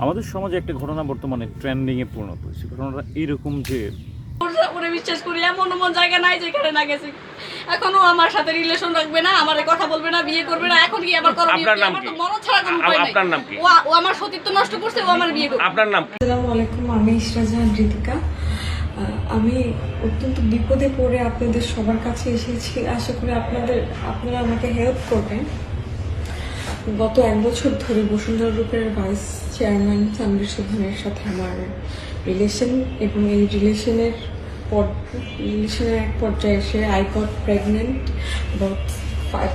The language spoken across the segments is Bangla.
আমাদের সমাজে একটা ঘটনা বর্তমানে ট্রেন্ডিংয়ে পরিণত হয়েছে। ঘটনাটা এইরকম যে ওরে বিশ্বাস করি এমন এমন জায়গা নাই যেখানে না গেছে। এখনও আমার সাথে রিলেশন রাখবে না আমার কথা বলবে না বিয়ে করবে না এখন কি আবার করবে আপনার নাম আমার কি? তো ছাড়া কোনো উপায় নাই। আপনার নাম কি? ও আমার সতীত্ব নষ্ট করছে ও আমার বিয়ে করবে। আপনার নাম কি? আসসালামু আলাইকুম আমি ইশরাজাহান ঋতিকা আমি অত্যন্ত বিপদে পড়ে আপনাদের সবার কাছে এসেছি। আশা করি আপনাদের আপনারা আমাকে হেল্প করবেন। গত এক বছর ধরে বসুন্ধরা গ্রুপের ভাইস চেয়ারম্যান সানবীর সুধানের সাথে আমার রিলেশন এবং এই রিলেশনের পর রিলেশনের এক পর্যায়ে এসে I got pregnant about five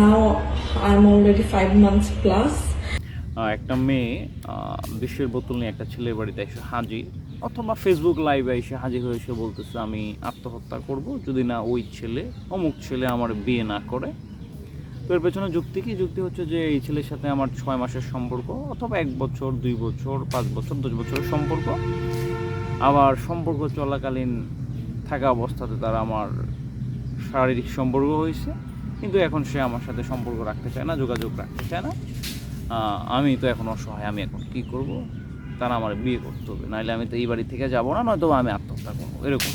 now I am already five months plus একটা মেয়ে বিশ্বের বোতল নিয়ে একটা ছেলের বাড়িতে এসে হাজির। অথবা ফেসবুক লাইভে এসে হাজির হয়ে এসে বলতেছে, আমি আত্মহত্যা করব, যদি না ওই ছেলে, অমুক ছেলে আমার বিয়ে না করে তো এর পেছনে যুক্তি কি? যুক্তি হচ্ছে যে এই ছেলের সাথে আমার ছয় মাসের সম্পর্ক অথবা এক বছর, দুই বছর, পাঁচ বছর, দশ বছরের সম্পর্ক। আবার সম্পর্ক চলাকালীন থাকা অবস্থাতে তার আমার শারীরিক সম্পর্ক হয়েছে। কিন্তু এখন সে আমার সাথে সম্পর্ক রাখতে চায় না, যোগাযোগ রাখতে চায় না। আমি তো এখন অসহায়, আমি এখন কি করব? তারা আমার বিয়ে করতে হবে। নাহলে আমি তো এই বাড়ি থেকে যাব না, নয়তো আমি আত্মহত্যা করব। এরকম।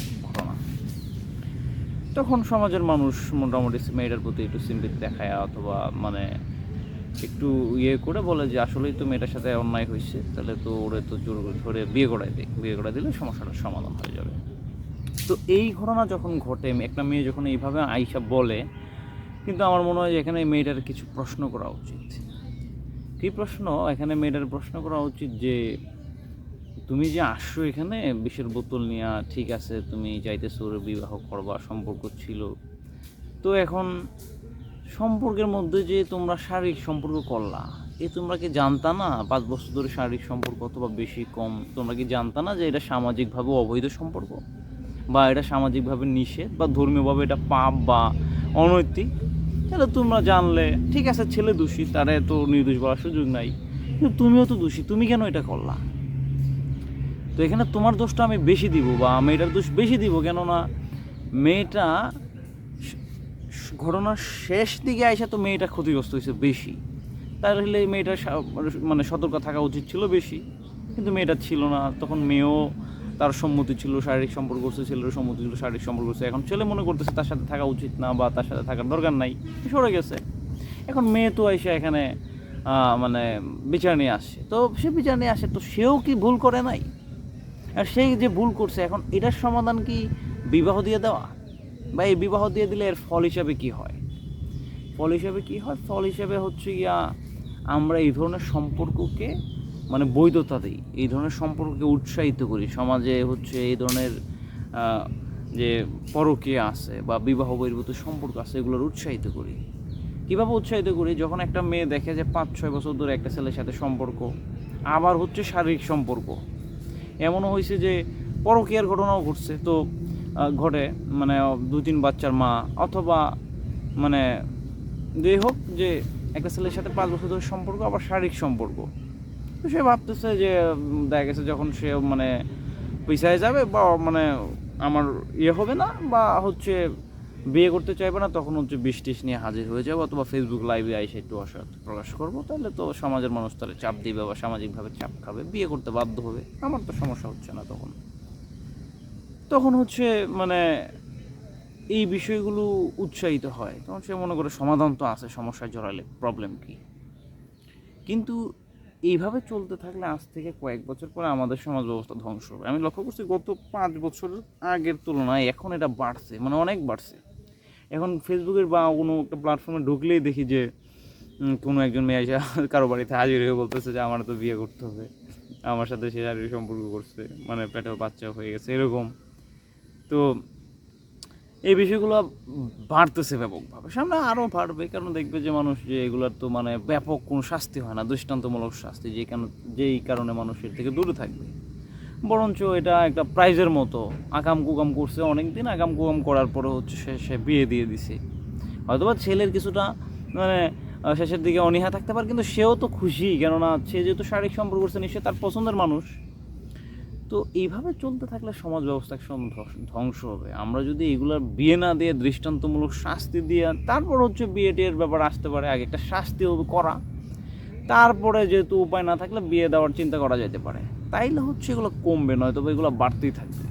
তখন সমাজের মানুষ মোটামুটি মেয়েটার প্রতি একটু সিম্পিতি দেখায় অথবা মানে একটু ইয়ে করে বলে যে, আসলেই তো মেয়েটার সাথে অন্যায় হয়েছে, তাহলে তো ওরে তো জোর ধরে বিয়ে করাই দিই বিয়ে করাই দিলে সমস্যাটার সমাধান হয়ে যাবে। তো এই ঘটনা যখন ঘটে, একটা মেয়ে যখন এইভাবে আইসা বলে, কিন্তু আমার মনে হয় যে এখানে মেয়েটার কিছু প্রশ্ন করা উচিত। কী প্রশ্ন? এখানে মেয়েটার প্রশ্ন করা উচিত যে তুমি যে আসছো এখানে, বিষের বোতল নিয়ে, ঠিক আছে, তুমি চাইতেছো ওর বিবাহ করবা, সম্পর্ক ছিল। তো এখন সম্পর্কের মধ্যে যে তোমরা শারীরিক সম্পর্ক করলা, এ তোমরা কি জানতা না, পাঁচ বছর ধরে শারীরিক সম্পর্ক অথবা বেশি কম, তোমরা কি জানতা না যে এটা সামাজিকভাবে অবৈধ সম্পর্ক? বা এটা সামাজিকভাবে নিষেধ, বা ধর্মীয়ভাবে এটা পাপ বা অনৈতিক? তাহলে তোমরা জানলে, ঠিক আছে, ছেলে দোষী, তারে তো নির্দোষ বলার সুযোগ নাই। কিন্তু তুমিও তো দোষী, তুমি কেন এটা করলা? তো এখানে তোমার দোষটা আমি বেশি দিব বা মেয়েটার দোষ বেশি দিব, কেননা মেয়েটা ঘটনার শেষ দিকে আইসা তো মেয়েটা ক্ষতিগ্রস্ত হয়েছে বেশি। তাহলে মেয়েটার মানে সতর্ক থাকা উচিত ছিল বেশি। কিন্তু মেয়েটা ছিল না, তখন মেয়েও তার সম্মতি ছিল, শারীরিক সম্পর্ক করছে ছেলের সম্মতি ছিল, শারীরিক সম্পর্ক করছে। এখন ছেলে মনে করতেছে তার সাথে থাকা উচিত না বা তার সাথে থাকার দরকার নাই, সরে গেছে। এখন মেয়ে তো এসে এখানে মানে বিচার নিয়ে আসছে। তো সে বিচার নিয়ে আসে, তো সেও কি ভুল করে নাই? আর সেই যে ভুল করছে, এখন এটার সমাধান কি বিবাহ দিয়ে দেওয়া? বা এই বিবাহ দিয়ে দিলে এর ফল হিসাবে কি হয়? ফল হিসাবে কি হয়? ফল হিসাবে হচ্ছে গিয়া আমরা এই ধরনের সম্পর্ককে মানে বৈধতা দিই। এই ধরনের সম্পর্ককে উৎসাহিত করি। সমাজে হচ্ছে এই ধরনের যে পরকীয়া আছে বা বিবাহ বহির্ভূত সম্পর্ক আছে, এগুলোর উৎসাহিত করি। কীভাবে উৎসাহিত করি? যখন একটা মেয়ে দেখে যে পাঁচ, ছয় বছর ধরে একটা ছেলের সাথে সম্পর্ক, আবার হচ্ছে শারীরিক সম্পর্ক। এমনও হয়েছে যে পরকীয়ার ঘটনাও ঘটছে। তো ঘটে মানে দু তিন বাচ্চার মা অথবা মানে যে হোক যে একটা ছেলের সাথে পাঁচ বছর ধরে সম্পর্ক, আবার শারীরিক সম্পর্ক। তো সে ভাবতেছে যে দেখা গেছে যখন সে মানে পিছায় যাবে বা মানে আমার ইয়ে হবে না বা হচ্ছে বিয়ে করতে চাইবে না, তখন হচ্ছে বিষ টিস নিয়ে হাজির হয়ে যাব অথবা ফেসবুক লাইভে আইসে একটু অসৎ প্রকাশ করব, তাহলে তো সমাজের মানুষ তাহলে চাপ দিবে বা সামাজিকভাবে চাপ খাবে, বিয়ে করতে বাধ্য হবে, আমার তো সমস্যা হচ্ছে না তখন। তখন হচ্ছে মানে এই বিষয়গুলো উৎসাহিত হয়, তখন সে মনে করে সমাধান তো আছে, সমস্যায় জড়ালে প্রবলেম কি? কিন্তু এইভাবে চলতে থাকলে আজ থেকে কয়েক বছর পরে আমাদের সমাজ ব্যবস্থা ধ্বংস হবে। আমি লক্ষ্য করছি গত পাঁচ বছর আগের তুলনায় এখন এটা বাড়ছে মানে অনেক বাড়ছে। এখন ফেসবুকের বা কোনো একটা প্ল্যাটফর্মে ঢুকলেই দেখি যে কোনো একজন মেয়ে এসে কারও বাড়িতে হাজির হয়ে বলতেছে যে আমার তো বিয়ে করতে হবে। আমার সাথে সে শারীরিক সম্পর্ক করছে মানে পেটেও বাচ্চা হয়ে গেছে, এরকম। তো এই বিষয়গুলো বাড়তেছে ব্যাপকভাবে। সামনে আরও বাড়বে, কারণ দেখবে যে মানুষ যে এগুলোর তো মানে ব্যাপক কোনো শাস্তি হয় না, দৃষ্টান্তমূলক শাস্তি, যে কেন, যেই কারণে মানুষের থেকে দূরে থাকবে। বরঞ্চ এটা একটা প্রাইজের মতো। আকাম কুকাম করছে অনেক দিন আকাম কুকাম করার পরে হচ্ছে সে সে বিয়ে দিয়ে দিছে। হয়তোবা ছেলের কিছুটা মানে শেষের দিকে অনীহা থাকতে পারে, কিন্তু সেও তো খুশি, কেননা সে যেহেতু শারীরিক সম্পর্ক করছে, নিশ্চয়ই তার পছন্দের মানুষ। তো এইভাবে চলতে থাকলে সমাজ ব্যবস্থা ধ্বংস হবে। আমরা যদি এগুলার বিয়ে না দিয়ে, দৃষ্টান্তমূলক শাস্তি দিয়ে, তারপর হচ্ছে বিয়ে টিয়ের ব্যাপার আসতে পারে, আগে একটা শাস্তি করা। তারপরে যেহেতু উপায় না থাকলে বিয়ে দেওয়ার চিন্তা করা যেতে পারে। তাইলে হচ্ছে এগুলো কমবে নয়তো এগুলো বাড়তেই থাকবে।